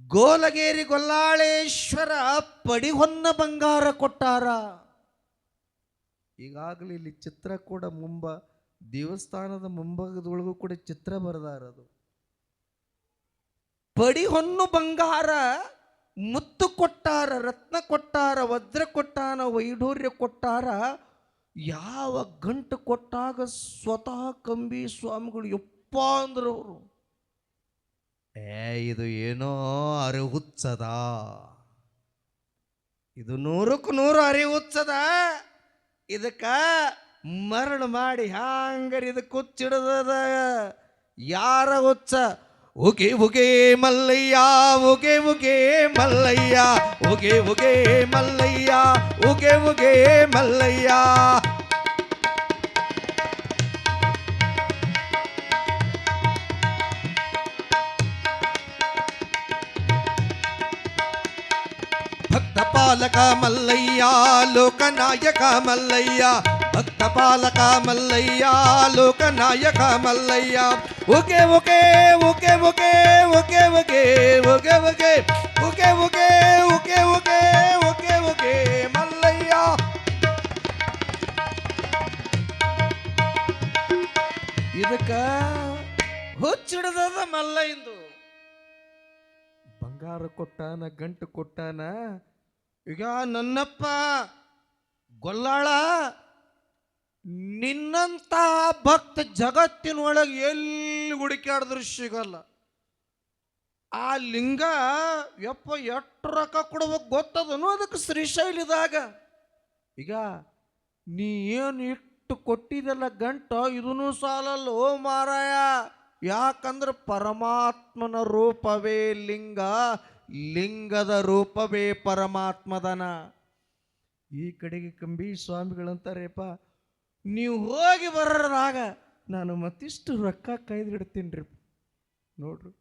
ಗೋಲಗೇರಿ ಗೊಲ್ಲಾಳೇಶ್ವರ ಪಡಿಹೊನ್ನ ಬಂಗಾರ ಕೊಟ್ಟಾರ. ಈಗಾಗಲೇ ಇಲ್ಲಿ ಚಿತ್ರ ಕೂಡ ಮುಂಬ, ದೇವಸ್ಥಾನದ ಮುಂಭಾಗದೊಳಗೂ ಕೂಡ ಚಿತ್ರ ಬರೆದಾರದು ಪಡಿಹೊನ್ನು ಬಂಗಾರ ಮುತ್ತು ಕೊಟ್ಟಾರ, ರತ್ನ ಕೊಟ್ಟಾರ, ವಜ್ರ ಕೊಟ್ಟಾನ, ವೈಢೂರ್ಯ ಕೊಟ್ಟಾರ. ಯಾವ ಗಂಟು ಕೊಟ್ಟಾಗ ಸ್ವತಃ ಕಂಬಿ ಸ್ವಾಮಿಗಳು ಯಪ್ಪ ಅಂದ್ರವರು ಏ, ಇದು ಏನೋ ಅರಿಹುಚ್ಚದ ಇದು ನೂರಕ್ಕೂ ನೂರು ಅರಿಹುಚ್ಚದ ಇದಕ್ಕ ಮರಳು ಮಾಡಿ ಹ್ಯಾಂಗರ್ ಇದು ಹುಚ್ಚಿಡದ ಯಾರ ಹುಚ್ಚ? ಉಗೆ ಉಗೆ ಮಲ್ಲಯ್ಯ, ಉಗೆ ಉಗೆ ಮಲ್ಲಯ್ಯ, ಉಗೆ ಉಗೆ ಮಲ್ಲಯ್ಯ, ಉಗೆ ಉಗೆ ಮಲ್ಲಯ್ಯ. ಭಕ್ತ ಪಾಲಕ ಮಲ್ಲಯ್ಯ ಲೋಕನಾಯಕ ಮಲ್ಲಯ್ಯ ಭಕ್ತ ಪಾಲಕ ಮಲ್ಲಯ್ಯ ಲೋಕನಾಯಕ ಮಲ್ಲಯ್ಯ ಉಗೆ ಉಗೆ ಉಗೆ ಉಗೆ ಉಗೆ ಉಗೆ ಉಗೆ ಉಗೆ ಉಗೆ ಉಗೆ ಉಗೆ ಉಗೆ ಉಗೆ ಉಗೆ ಮಲ್ಲಯ್ಯ ಇದಕ್ಕ ಹುಚ್ಚಿಡದ ಮಲ್ಲಯ್ಯಂದು ಬಂಗಾರ ಕೊಟ್ಟಾನ ಗಂಟು ಕೊಟ್ಟಾನ ಈಗ ನನ್ನಪ್ಪ ಗೊಲ್ಲಾಳ, ನಿನ್ನಂತ ಭಕ್ತ ಜಗತ್ತಿನೊಳಗೆ ಎಲ್ಲಿ ಹುಡುಕಾಡಿದ್ರು ಸಿಗಲ್ಲ. ಆ ಲಿಂಗ ಯಪ್ಪ ಎಷ್ಟು ರೊಕ್ಕ ಕೊಡ್ಬೇಕು ಗೊತ್ತದನು ಅದಕ್ಕೆ ಶ್ರೀಶೈಲಿದಾಗ ಈಗ ನೀ ಏನು ಇಟ್ಟು ಕೊಟ್ಟಿದೆಲ್ಲ ಗಂಟ ಇದೂ ಸಾಲಲ್ಲ ಓ ಮಾರಾಯ. ಯಾಕಂದ್ರೆ ಪರಮಾತ್ಮನ ರೂಪವೇ ಲಿಂಗ. ಲಿಂಗದ ರೂಪವೇ ಪರಮಾತ್ಮದನ. ಈ ಕಡೆಗೆ ಕಂಬಿ ಸ್ವಾಮಿಗಳಂತಾರೇಪ ನೀವು ಹೋಗಿ ಬರೋದಾಗ ನಾನು ಮತ್ತಿಷ್ಟು ರೊಕ್ಕ ಕೈದಿಡ್ತೀನಿ ನೋಡ್ರಿ,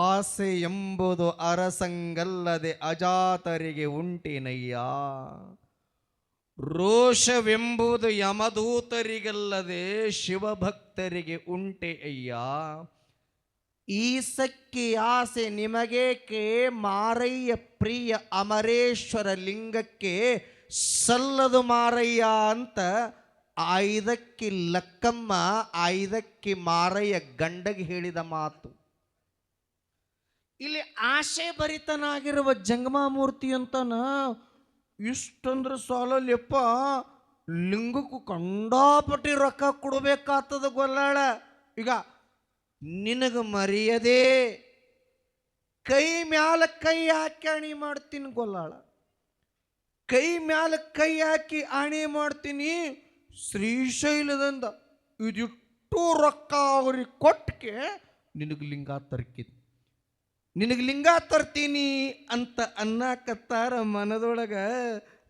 ಆಸೆ ಎಂಬುದು ಅರಸಂಗಲ್ಲದೆ ಅಜಾತರಿಗೆ ಉಂಟೇನಯ್ಯ. ರೋಷವೆಂಬುದು ಯಮದೂತರಿಗಲ್ಲದೆ ಶಿವಭಕ್ತರಿಗೆ ಉಂಟೆ ಅಯ್ಯ ಈಸಕ್ಕಿ ಆಸೆ ನಿಮಗೇಕೆ? ಮಾರಯ್ಯ ಪ್ರಿಯ ಅಮರೇಶ್ವರ ಲಿಂಗಕ್ಕೆ ಸಲ್ಲದು ಮಾರಯ್ಯ ಅಂತ ಐದಕ್ಕಿ ಲಕ್ಕಮ್ಮ, ಐದಕ್ಕೆ ಮಾರಯ್ಯ ಗಂಡಗೆ ಹೇಳಿದ ಮಾತು. ಇಲ್ಲಿ ಆಶೆ ಭರಿತನಾಗಿರುವ ಜಂಗಮಾಮೂರ್ತಿ ಅಂತನ, ಇಷ್ಟಂದ್ರೆ ಸಾಲಲ್ಲಪ್ಪ ಲಿಂಗಕ್ಕೂ ಕಂಡಾಪಟ್ಟಿ ರೊಕ್ಕ ಕೊಡಬೇಕಾಗ್ತದ ಗೊಲ್ಲಾಳ. ಈಗ ನಿನಗೆ ಮರೆಯದೆ. ಕೈ ಮ್ಯಾಲ ಕೈ ಹಾಕಿ ಅಣಿ ಮಾಡ್ತೀನಿ ಗೊಲ್ಲಾಳ. ಕೈ ಮ್ಯಾಲ ಕೈ ಹಾಕಿ ಆಣೆ ಮಾಡ್ತೀನಿ ಶ್ರೀಶೈಲದಿಂದ ಇದಿಟ್ಟು ರೊಕ್ಕ ಅವ್ರಿಗೆ ಕೊಟ್ಟಕ್ಕೆ ನಿನಗೆ ಲಿಂಗ ತರ್ಕಿದ್ ನಿನಗೆ ಲಿಂಗ ತರ್ತೀನಿ ಅಂತ ಅನ್ನಕತ್ತಾರ ಮನದೊಳಗೆ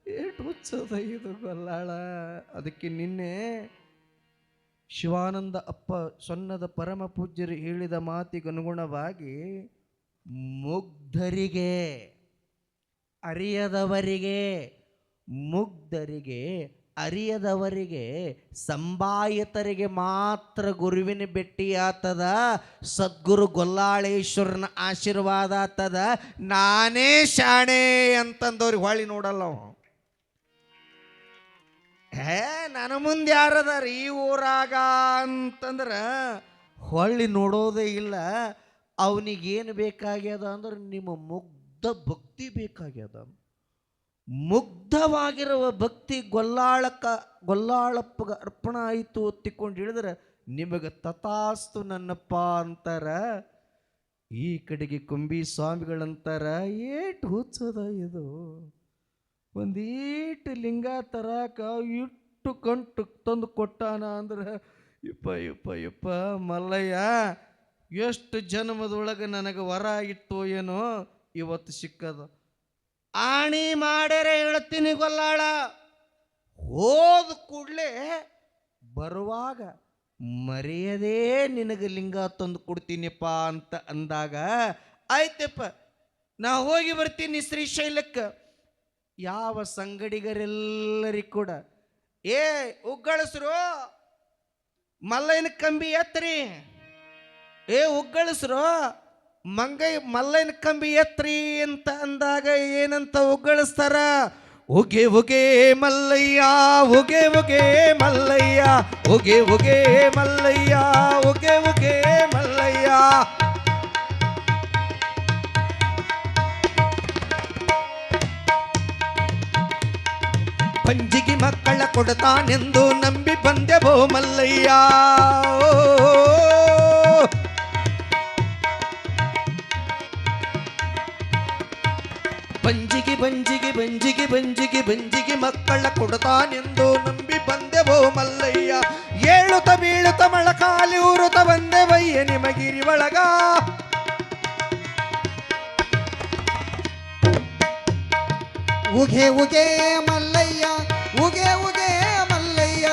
ಏಟು ಹುಚ್ಚದ ಇದು ಗೊಲ್ಲಾಳ. ಅದಕ್ಕೆ ನಿನ್ನೆ ಶಿವಾನಂದ ಅಪ್ಪ ಸೊನ್ನದ ಪರಮ ಪೂಜ್ಯರು ಹೇಳಿದ ಮಾತಿಗನುಗುಣವಾಗಿ, ಮುಗ್ಧರಿಗೆ, ಅರಿಯದವರಿಗೆ ಮುಗ್ಧರಿಗೆ, ಅರಿಯದವರಿಗೆ, ಸಂಬಾಯತರಿಗೆ ಮಾತ್ರ ಗುರುವಿನ ಭೆಟ್ಟಿಯಾತದ ಸದ್ಗುರು ಗೊಲ್ಲಾಳೇಶ್ವರನ ಆಶೀರ್ವಾದ ಆತದ ನಾನೇ ಶಾಣೆ ಅಂತಂದವ್ರಿಗೆ ಹೊಳ್ಳಿ ನೋಡಲ್ಲ ಹೇ, ನನ್ನ ಮುಂದೆ ಯಾರದಾರ ಈ ಊರಾಗ ಅಂತಂದ್ರೆ ಹೊಳ್ಳಿ ನೋಡೋದೇ ಇಲ್ಲ. ಅವನಿಗೇನು ಬೇಕಾಗ್ಯದ ಅಂದ್ರೆ ನಿಮ್ಮ ಮುಗ್ಧ ಭಕ್ತಿ ಬೇಕಾಗ್ಯದ. ಮುಗ್ಧವಾಗಿರುವ ಭಕ್ತಿ ಗೊಲ್ಲಾಳಕ ಗೊಲ್ಲಾಳಪ್ಪ ಅರ್ಪಣ ಆಯಿತು ಒತ್ತಿಕೊಂಡು ಹೇಳಿದ್ರೆ, ನಿಮಗೆ ತಥಾಸ್ತು ನನ್ನಪ್ಪ ಅಂತಾರ. ಈ ಕಡೆಗೆ ಕುಂಬಿ ಸ್ವಾಮಿಗಳಂತಾರ. ಏಟು ಹುಚ್ಚದ ಇದು. ಒಂದೀಟು ಲಿಂಗ ತರಾಕ ಇಟ್ಟು ಕಂಟು ತಂದು ಕೊಟ್ಟಾನ ಅಂದ್ರೆ ಇಪ್ಪ ಇಪ್ಪ ಇಪ್ಪ ಮಲ್ಲಯ್ಯ, ಎಷ್ಟು ಜನ್ಮದೊಳಗೆ ನನಗೆ ವರ ಇತ್ತು ಏನೋ ಇವತ್ತು ಸಿಕ್ಕದ. ಆಣಿ ಮಾಡ್ಯಾರೆ ಹೇಳ್ತೀನಿ ಗೊಲ್ಲಾಳ. ಹೋದ ಕೂಡಲೇ ಬರುವಾಗ ಮರೆಯದೇ ನಿನಗೆ ಲಿಂಗ ತಂದು ಕೊಡ್ತೀನಿಪ್ಪ ಅಂತ ಅಂದಾಗ, ಆಯ್ತಪ್ಪ, ನಾ ಹೋಗಿ ಬರ್ತೀನಿ ಶ್ರೀಶೈಲಕ್ಕೆ. ಯಾವ ಸಂಗಡಿಗರೆಲ್ಲರಿಗೂ ಕೂಡ, ಏ, ಉಗ್ಗಳಿಸ್ರು ಮಲ್ಲೈನ ಕಂಬಿ ಎತ್ತರಿ ಏ, ಉಗ್ಗಳಿಸ್ರು, ಮಂಗೈ ಮಲ್ಲೈನ ಕಂಬಿ ಎತ್ರಿ ಅಂತ ಅಂದಾಗ ಏನಂತ ಉಗ್ಗಳಿಸ್ತಾರ? ಉಗೆ ಉಗೆ, ಮಲ್ಲಯ್ಯ, ಉಗೆ ಉಗೆ, ಮಲ್ಲಯ್ಯ, ಉಗೆ ಉಗೆ, ಮಲ್ಲಯ್ಯ, ಉಗೆ ಉಗೆ, ಮಲ್ಲಯ್ಯ ಪಂಜಿಗೆ ಮಕ್ಕಳ ಕೊಡ್ತಾನೆಂದು ನಂಬಿ ಬಂದೆವೋ ಮಲ್ಲಯ್ಯ ಓ. ಬಂಜಿಗೆ ಬಂಜಿಗೆ ಬಂಜಿಗೆ ಬಂಜಿಗೆ ಬಂಜಿಗೆ ಮಕ್ಕಳ ಕೊಡ್ತಾನೆಂದು ನಂಬಿ ಬಂದೆವೋ ಮಲ್ಲಯ್ಯ ಏಳುತ್ತ ಬೀಳುತ್ತ ಮೊಳಕಾಲಿ ಊರುತ್ತ ಬಂದೆವಯ್ಯ ನಿಮಗಿರಿ ಒಳಗ ಉಗೆ ಉಗೆ ಮಲ್ಲಯ್ಯ ಉಗೆ ಉಗೆ ಮಲ್ಲಯ್ಯ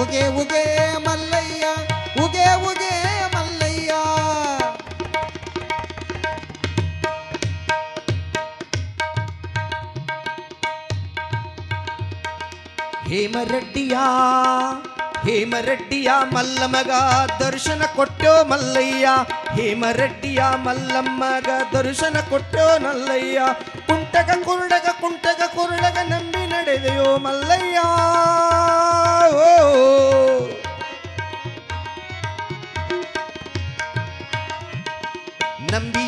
ಉಗೆ ಉಗೆ ಮಲ್ಲಯ್ಯ ಉಗೆ ಉಗೆ ಮಲ್ಲಯ್ಯ ಹೇಮರೆಡ್ಡಿಯ ಹೇಮರೆಡ್ಡಿಯ ಮಲ್ಲಮಗ ದರ್ಶನ ಕೊಟ್ಟೋ ಮಲ್ಲಯ್ಯ ಹೇಮರೆಡ್ಡಿಯ ಮಲ್ಲಮ್ಮಗ ದರ್ಶನ ಕೊಟ್ಟೋ ನಲ್ಲಯ್ಯ ಕುಂಟಗ ಕುರುಡಗ ಕುಂಟಗ ಕುರುಡಗ ನಂಬಿ ನಡೆದೆಯೋ ಮಲ್ಲಯ್ಯ ಓ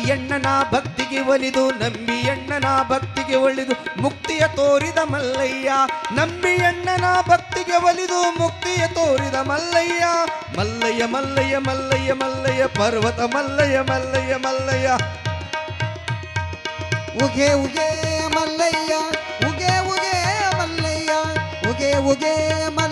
ಎಣ್ಣನ ಭಕ್ತಿಗೆ ಒಲಿದು, ನಂಬಿ ಎಣ್ಣನ ಭಕ್ತಿಗೆ ಒಲಿದು, ಮುಕ್ತಿಯ ತೋರಿದ ಮಲ್ಲಯ್ಯ. ನಂಬಿ ಎಣ್ಣನ ಭಕ್ತಿಗೆ ಒಲಿದು, ಮುಕ್ತಿಯ ತೋರಿದ ಮಲ್ಲಯ್ಯ. ಮಲ್ಲಯ್ಯ ಮಲ್ಲಯ್ಯ ಮಲ್ಲಯ್ಯ ಮಲ್ಲಯ್ಯ, ಪರ್ವತ ಮಲ್ಲಯ್ಯ ಮಲ್ಲಯ್ಯ ಮಲ್ಲಯ್ಯ. ಉಗೆ ಉಗೆ ಮಲ್ಲಯ್ಯ, ಉಗೆ ಉಗೆ ಮಲ್ಲಯ್ಯ, ಉಗೆ ಉಗೆ ಮಲ್ಲಯ್ಯ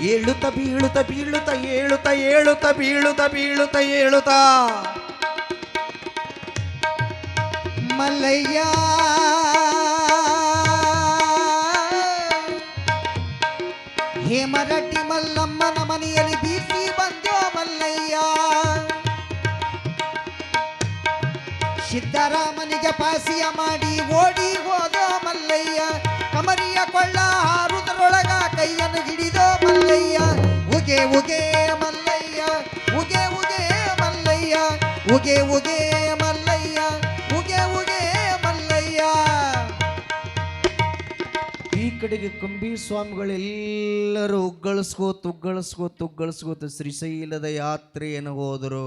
ಏಳುತ್ತ ಬೀಳುತ್ತ ಬೀಳುತ್ತ ಏಳುತ್ತ ಏಳುತ್ತ ಬೀಳುತ್ತ ಬೀಳುತ್ತ ಏಳುತ್ತ. ಮಲ್ಲಯ್ಯ. ಹೇಮರಡ್ಡಿ ಮಲ್ಲಮ್ಮನ ಮನೆಯಲ್ಲಿ ಬೀಸಿ ಬಂದೋ ಮಲ್ಲಯ್ಯ. ಸಿದ್ದರಾಮನಿಗೆ ಪಾಸಿಯ ಮಾಡಿ ಓಡಿ ಹೋದೋ ಮಲ್ಲಯ್ಯ. ಕಮರಿಯ ಕೊಳ್ಳ ಉಗೆ ಉಗೆ ಮಲ್ಲಯ್ಯ, ಉಗೆ ಉಗೆ ಮಲ್ಲಯ್ಯ, ಉಗೆ ಉಗೆ ಮಲ್ಲಯ್ಯ, ಉಗೆ ಉಗೆ ಮಲ್ಲಯ್ಯ. ಈ ಕಡೆಗೆ ಕಂಬಿ ಸ್ವಾಮಿಗಳೆಲ್ಲರೂ ಉಗ್ಗಳಿಸ್ಕೋತ ಉಗ್ಗಳಿಸ್ಕೋತ ಉಗ್ಗಳಿಸ್ಕೋತ ಶ್ರೀಶೈಲದ ಏನು ಹೋದರು.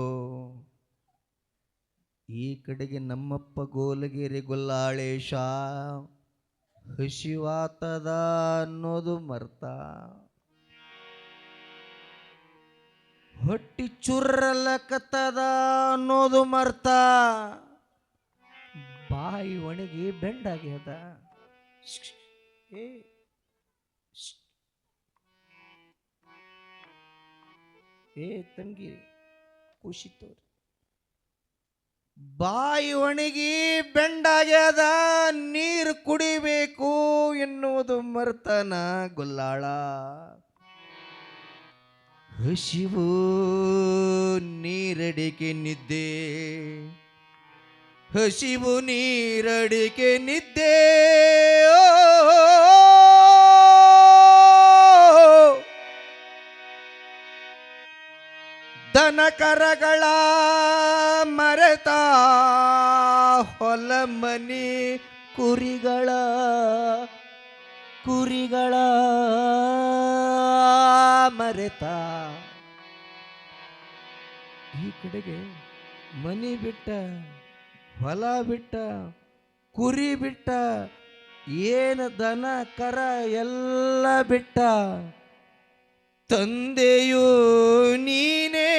ಈ ಕಡೆಗೆ ನಮ್ಮಪ್ಪ ಗೋಲಗೇರಿ ಗೊಲ್ಲಾಳೇಶ, ಹಸಿವಾತದ ಅನ್ನೋದು ಮರ್ತ. ಹೊಟ್ಟಿ ಚುರ್ರಲಕತ್ತದ ಅನ್ನೋದು ಮರ್ತ. ಬಾಯಿ ಒಣಗಿ ಬೆಂಡಾಗ್ಯದ ಏ. ಏ, ತಂಗಿ ಖುಷಿ ತೋರಿ. ಬಾಯಿ ಒಣಗಿ ಬೆಂಡಾಗ್ಯದ ನೀರು ಕುಡಿಬೇಕು ಎನ್ನುವುದು ಮರ್ತನ ಗೊಲ್ಲಾಳ. ಹಸಿವು ನೀರಡಿಕೆ ನಿದ್ದೆ. ಹಸಿವು ನೀರಡಿಕೆ ನಿದ್ದೆ. ದನಕರಗಳ ದನ ಕರಗಳ ಮರೆತ ಹೊಲ ಮನಿ ಕುರಿಗಳ ಕುರಿಗಳ ಮರೆತ ಕಡೆಗೆ ಮನಿ ಬಿಟ್ಟ, ಹೊಲ ಬಿಟ್ಟ, ಕುರಿ ಬಿಟ್ಟ, ಏನು ದನ, ಕರ ಎಲ್ಲ ಬಿಟ್ಟ. ತಂದೆಯೂ ನೀನೇ.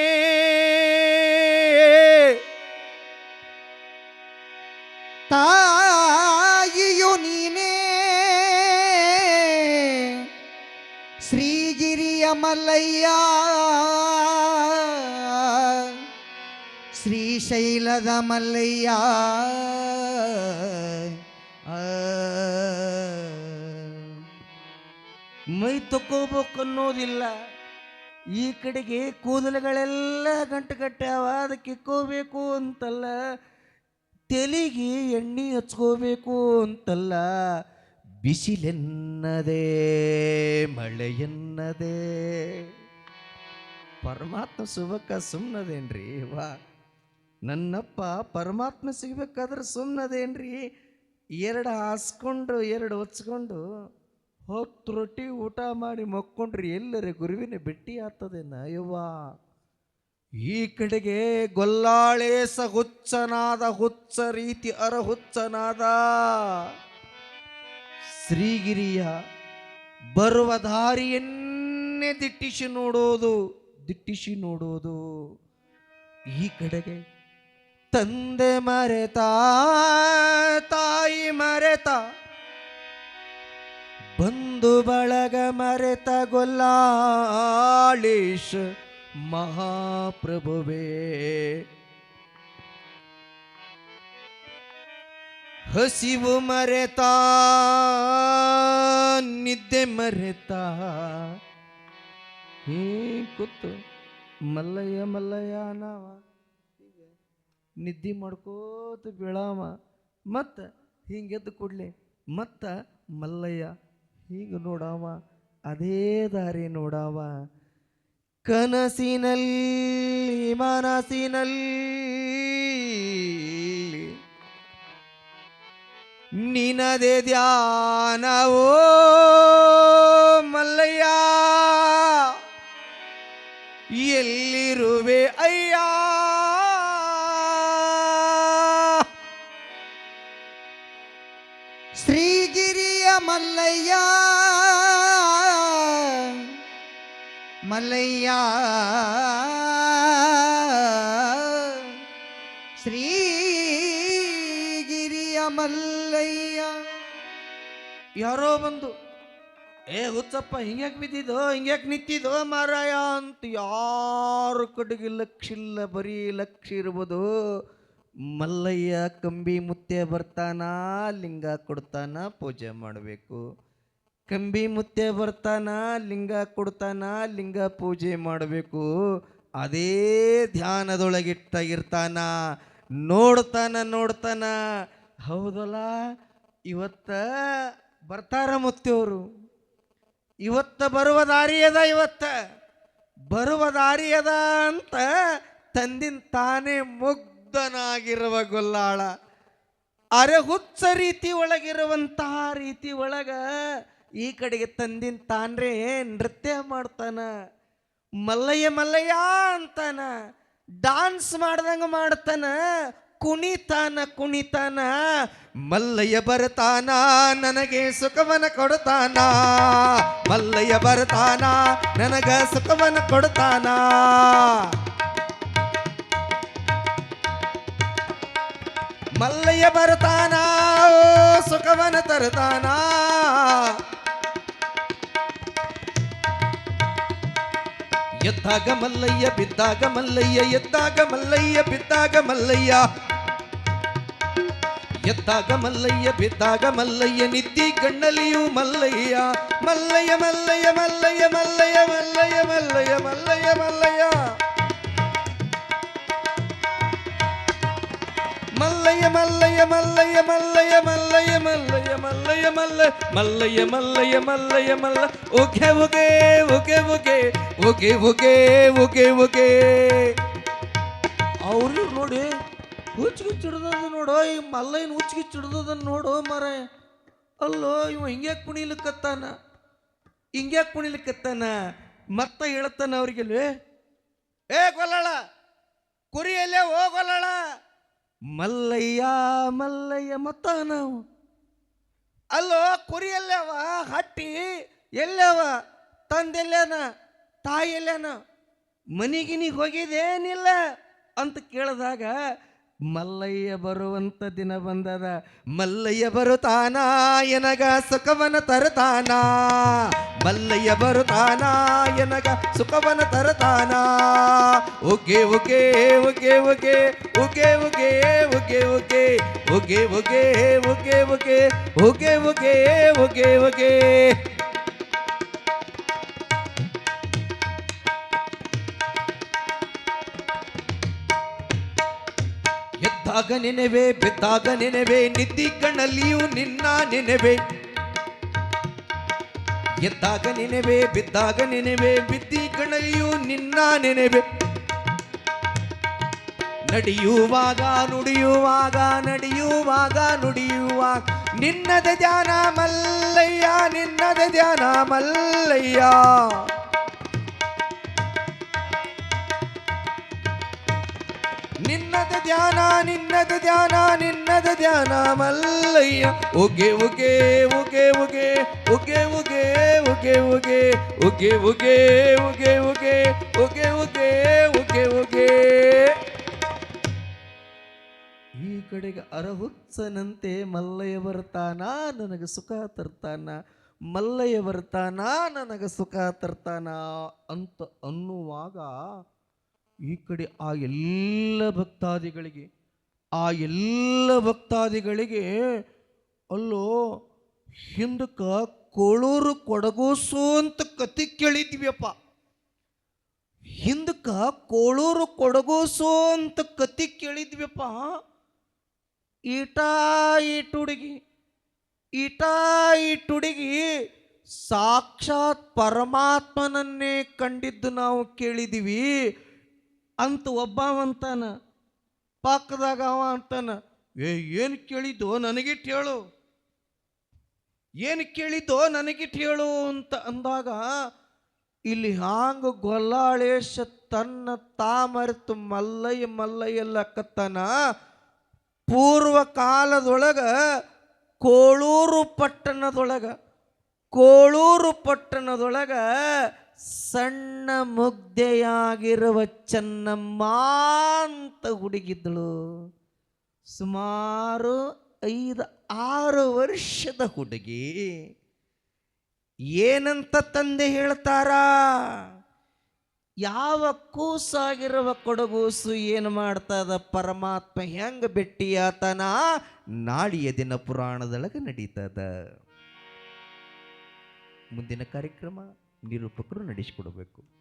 ತಾಯಿಯು ನೀನೇ. ಶ್ರೀಗಿರಿಯ ಮಲ್ಲಯ್ಯ ಶ್ರೀಶೈಲದ ಮಲ್ಲಯ್ಯ. ಮೈ ತಕ್ಕೋಬೇಕು ಅನ್ನೋದಿಲ್ಲ. ಈ ಕಡೆಗೆ ಕೂದಲುಗಳೆಲ್ಲ ಗಂಟು ಕಟ್ಟ್ಯಾವ ಅದಕ್ಕೆ ಇಕ್ಕೋಬೇಕು ಅಂತಲ್ಲ. ತೆಲಿಗೆ ಎಣ್ಣೆ ಹಚ್ಕೋಬೇಕು ಅಂತಲ್ಲ. ಬಿಸಿಲೆನ್ನದೇ, ಮಳೆಯನ್ನದೇ. ಪರಮಾತ್ಮ ಸುಭಕ್ಕ ಸುಮ್ಮನದೇನ್ರಿ ವಾ. ನನ್ನಪ್ಪ ಪರಮಾತ್ಮ ಸಿಗ್ಬೇಕಾದ್ರೆ ಸುಮ್ಮನದೇನ್ರಿ ಎರಡು ಹಾಸ್ಕೊಂಡು, ಎರಡು ಹೊಚ್ಕೊಂಡು ಹೋಗಿ ರೊಟ್ಟಿ ಊಟ ಮಾಡಿ ಮಕ್ಕೊಂಡ್ರಿ. ಎಲ್ಲರೇ ಗುರುವಿನ ಭೇಟಿ ಆಗ್ತದೇನ ಯವ್ವ. ಈ ಕಡೆಗೆ ಗೊಲ್ಲಾಳೆ ಸ ಹುಚ್ಚನಾದ ಹುಚ್ಚ ರೀತಿ ಅರ ಹುಚ್ಚನಾದ ಶ್ರೀಗಿರಿಯ ಬರುವ ದಾರಿಯನ್ನೇ ದಿಟ್ಟಿಸಿ ನೋಡೋದು ದಿಟ್ಟಿಸಿ ನೋಡೋದು. ಈ ಕಡೆಗೆ ತಂದೆ ಮರೆತ, ತಾಯಿ ಮರೆತ, ಬಂಧು ಬಳಗ ಮರೆತ ಗೊಲ್ಲಾಳೀಶ್ ಮಹಾಪ್ರಭುವೇ. ಹಸಿವು ಮರೆತ, ನಿದ್ದೆ ಮರೆತ. ಹೀ ಕೂತು ಮಲ್ಲಯ್ಯ ಮಲ್ಲಯ್ಯ ನಾವ. ನಿದ್ದೆ ಮಾಡ್ಕೋತ ಬೀಳಾವ. ಮತ್ತ ಹಿಂಗೆದ್ದು ಕೂಡಲೆ, ಮತ್ತು ಮಲ್ಲಯ್ಯ ಹೀಗೆ ನೋಡಾವ, ಅದೇ ದಾರಿ ನೋಡಾವ. ಕನಸಿನಲ್ಲಿ ಮನಸಿನಲ್ಲಿ ನಿನದೆ ಧ್ಯಾನವೋ? ಮಲ್ಲಯ್ಯ ಶ್ರೀಗಿರಿಯ ಮಲ್ಲಯ್ಯ. ಯಾರೋ ಬಂದು, ಏ ಹುಚ್ಚಪ್ಪ, ಹಿಂಗ್ಯಾಕ್ ಬಿದ್ದಿದೋ ಹಿಂಗ್ಯಾಕ್ ನಿಂತಿದೋ ಮಾರಾಯ ಅಂತ ಯಾರು ಕಡೆಗೆ ಲಕ್ಷಿಲ್ಲ, ಬರೀ ಲಕ್ಷ ಇರ್ಬೋದು. ಮಲ್ಲಯ್ಯ ಕಂಬಿ ಮುತ್ತೆ ಬರ್ತಾನ, ಲಿಂಗ ಕೊಡ್ತಾನ, ಪೂಜೆ ಮಾಡಬೇಕು. ಕಂಬಿ ಮುತ್ತೆ ಬರ್ತಾನ, ಲಿಂಗ ಕೊಡ್ತಾನ, ಲಿಂಗ ಪೂಜೆ ಮಾಡಬೇಕು. ಅದೇ ಧ್ಯಾನದೊಳಗಿಟ್ಟಾಗಿರ್ತಾನ ನೋಡ್ತಾನ ನೋಡ್ತಾನ. ಹೌದಲ್ಲ? ಇವತ್ತ ಬರ್ತಾರ ಮುತ್ತೆಯವರು ಇವತ್ತ ಬರುವ ದಾರಿ ಅದ ಇವತ್ತ. ಬರುವ ದಾರಿ ಅದ ಅಂತ ತಂದಿನ ತಾನೇ ಮುಗ್ಧನಾಗಿರುವ ಗೊಲ್ಲಾಳ. ಅರೆ ಹುಚ್ಚ ರೀತಿ ಒಳಗಿರುವಂತಹ ರೀತಿ ಒಳಗ ಈ ಕಡೆಗೆ ತಂದಿನ ತಾನ್ರೇ ನೃತ್ಯ ಮಾಡ್ತಾನ. ಮಲ್ಲಯ್ಯ ಮಲ್ಲಯ್ಯ ಅಂತಾನ. ಡಾನ್ಸ್ ಮಾಡ್ದಂಗ ಮಾಡ್ತಾನ. ಕುಣಿತಾನ ಕುಣಿತಾನ. ಮಲ್ಲಯ್ಯ ಬರ್ತಾನ, ನನಗೆ ಸುಖವನ ಕೊಡ್ತಾನ. ಮಲ್ಲಯ್ಯ ಬರ್ತಾನ, ನನಗ ಸುಖವನ ಕೊಡ್ತಾನ. ಮಲ್ಲಯ್ಯ ಬರ್ತಾನ ಸುಖವನ ತರ್ತಾನ. ಎದ್ದಾಗ ಮಲ್ಲಯ್ಯ ಬಿದ್ದಾಗ ಮಲ್ಲಯ್ಯ ಎದ್ದಾಗ ಮಲ್ಲಯ್ಯ ಬಿದ್ದಾಗ ಮಲ್ಲಯ್ಯ ಎದ್ದಾಗ ಮಲ್ಲಯ್ಯ ಬಿದ್ದಾಗ ಮಲ್ಲಯ್ಯ ನಿದ್ದಿ ಗಣ್ಣಲಿಯು ಮಲ್ಲಯ್ಯ ಮಲ್ಲಯ್ಯ ಮಲ್ಲಯ್ಯ ಮಲ್ಲಯ್ಯ ಮಲ್ಲಯ್ಯ ಮಲ್ಲಯ್ಯ ಮಲ್ಲಯ್ಯ ಮಲ್ಲಯ್ಯ ಮಲ್ಲಯ್ಯ ಮಲ್ಲಯ್ಯ ಮಲ್ಲಯ್ಯ ಮಲ್ಲಯ್ಯ ಮಲ್ಲಯ್ಯ ಮಲ್ಲಯ್ಯ ಮಲ್ಲಯ್ಯ, ಮಲ್ಲ, ಮಲ್ಲಯ್ಯ ಮಲ್ಲಯ್ಯ ಮಲ್ಲಯ್ಯ, ಮಲ್ಲ. ಉಗೆ ಉಗೆ ಉಗೆ ಉಗೆ ಉಗೆ ಉಗೆ ಉಗೆ ಉಗೆ. ಅವ್ರು ನೋಡಿ, ಹುಚ್ಚಿಗೆ ಚಿಡ್ದದ ನೋಡು, ಈ ಮಲ್ಲಯ್ಯನ ಹುಚ್ಚಿಗೆ ಚಿಡ್ದದ ನೋಡೋ ಮರ. ಅಲ್ಲೋ, ಇವ ಹಿಂಗ್ಯಾಕೆ ಕುಣಿಲಿಕ್ಕತ್ತಾನ ಹಿಂಗ್ಯಾಕ್ ಕುಣಿಲಿಕ್ಕತ್ತಾನ ಮತ್ತ ಹೇಳ್ತಾನ ಅವ್ರಿಗೆ ಏ ಗೊಲ್ಲಳ ಕುರಿಯಲ್ಲೇ ಹೋಗೊಲ್ಲಳ ಮಲ್ಲಯ್ಯ ಮಲ್ಲಯ್ಯ ಮತ್ತ ನಾವು ಅಲ್ಲೋ ಕುರಿ ಎಲ್ಲವ ಹಟ್ಟಿ ಎಲ್ಲವ, ತಂದೆಲ್ಲೇನ ತಾಯಿ ಎಲ್ಲೇನ ಮನಿಗಿನಿಗೆ ಹೋಗಿದೇನಿಲ್ಲ ಅಂತ ಕೇಳಿದಾಗ ಮಲ್ಲಯ್ಯ ಬರುವಂತ ದಿನ ಬಂದದ ಮಲ್ಲಯ್ಯ ಬರುತ್ತಾನ ಎನಗ ಸುಖವನ ತರತಾನ ಮಲ್ಲಯ್ಯ ಬರುತ್ತಾನ ಎನಗ ಸುಖವನ ತರತಾನ ಉಗೆ ಉಗೆ ಉಗೆ ಉಗೆ ಉಗೆ ಉಗೆ ಉಗೆ ಉಗೆ ಉಗೆ ಉಗೆ ಉಗೆ ಉಗೆ ಉಗೆ ಉಗೆ ಉಗೆ ಉಗೆ ಎದ್ದಾಗ ನೆನೆವೆ, ಬಿದ್ದಾಗ ನೆನೆವೆ, ನಿದ್ದಿ ಕಣ್ಣಲ್ಲಿಯೂ ನಿನ್ನ ನೆನೆವೆ. ಎದ್ದಾಗ ನೆನೆವೆ, ಬಿದ್ದಾಗ ನೆನೆವೆ, ಬಿದ್ದಿ ಕಣ್ಣಲ್ಲಿಯೂ ನಿನ್ನ ನೆನೆವೆ. ನಡೆಯುವಾಗ, ನುಡಿಯುವಾಗ ನಡೆಯುವಾಗ ನುಡಿಯುವಾಗ ನಿನ್ನದ ಧ್ಯಾನ ಮಲ್ಲಯ್ಯ, ನಿನ್ನದ ಧ್ಯಾನ ಮಲ್ಲಯ್ಯ. ನಿನ್ನದ ಧ್ಯಾನ ನಿನ್ನದ ಧ್ಯಾನ ನಿನ್ನದ ಧ್ಯಾನ ಮಲ್ಲಯ್ಯ ಉಗೆ ಉಗೆ ಉಗೆ ಉಗೆ ಉಗೆ ಉಗೆ ಉಗೆ ಉಗೆ ಉಗೆ ಉಗೆ ಉಗೆ ಉಗೆ ಉಗೆ ಉಗೆ ಉಗೆ ಉಗೆ ಈ ಕಡೆಗೆ ಅರಹುತ್ಸನಂತೆ ಮಲ್ಲಯ್ಯ ಬರ್ತಾನ ನನಗೆ ಸುಖ ತರ್ತಾನ ಮಲ್ಲಯ್ಯ ಬರ್ತಾನ ನನಗೆ ಸುಖ ತರ್ತಾನ ಅಂತ ಅನ್ನುವಾಗ ಈ ಕಡೆ ಆ ಎಲ್ಲ ಭಕ್ತಾದಿಗಳಿಗೆ, ಆ ಎಲ್ಲ ಭಕ್ತಾದಿಗಳಿಗೆ ಅಲ್ಲೋ ಹಿಂದಕ್ಕೆ ಕೋಳೂರು ಕೊಡಗೂಸು ಅಂತ ಕತಿ ಕೇಳಿದ್ವಿಯಪ್ಪ. ಹಿಂದಕ್ಕ ಕೋಳೂರು ಕೊಡಗೂಸು ಅಂತ ಕತಿ ಕೇಳಿದ್ವಿಯಪ್ಪ. ಈಟಾ ಈಟುಡುಗಿ, ಈಟಾ ಈಟ ಹುಡುಗಿ ಸಾಕ್ಷಾತ್ ಪರಮಾತ್ಮನನ್ನೇ ಕಂಡಿದ್ದು ನಾವು ಕೇಳಿದೀವಿ ಅಂತ ಒಬ್ಬ ಅಂತಾನ. ಪಕ್ಕದಾಗ ಅವ ಅಂತಾನ. ಏ, ಏನು ಕೇಳಿದ್ದು ನನಗಿಟ್ಟು ಹೇಳು. ಏನು ಕೇಳಿದ್ದೋ ನನಗಿಟ್ಟು ಹೇಳು ಅಂತ ಅಂದಾಗ, ಇಲ್ಲಿ ಹಾಂಗ ಗೊಲ್ಲಾಳೇಶ ತನ್ನ ತಾಮರೆತು ಮಲ್ಲಯ್ಯ ಮಲ್ಲಯ್ಯ ಲಕ್ಕತ್ತನ ಪೂರ್ವ ಕಾಲದೊಳಗ ಕೋಳೂರು ಪಟ್ಟಣದೊಳಗ ಕೋಳೂರು ಪಟ್ಟಣದೊಳಗ ಸಣ್ಣ ಮುಗ್ಧೆಯಾಗಿರುವ ಚೆನ್ನಮ್ಮ ಅಂತ ಹುಡುಗಿದ್ದಳು. ಸುಮಾರು ಐದು, ಆರು ವರ್ಷದ ಹುಡುಗಿ. ಏನಂತ ತಂದೆ ಹೇಳ್ತಾರ? ಯಾವ ಕೂಸಾಗಿರುವ ಕೊಡಗೂಸು ಏನು ಮಾಡ್ತದ? ಪರಮಾತ್ಮ ಹೆಂಗೆ ಭೆಟ್ಟಿಯಾತನ ನಾಳಿಯ ದಿನ ಪುರಾಣದೊಳಗೆ ನಡೀತದ. ಮುಂದಿನ ಕಾರ್ಯಕ್ರಮ ನಿರೂಪಕರು ನಡೆಸಿಕೊಡಬೇಕು.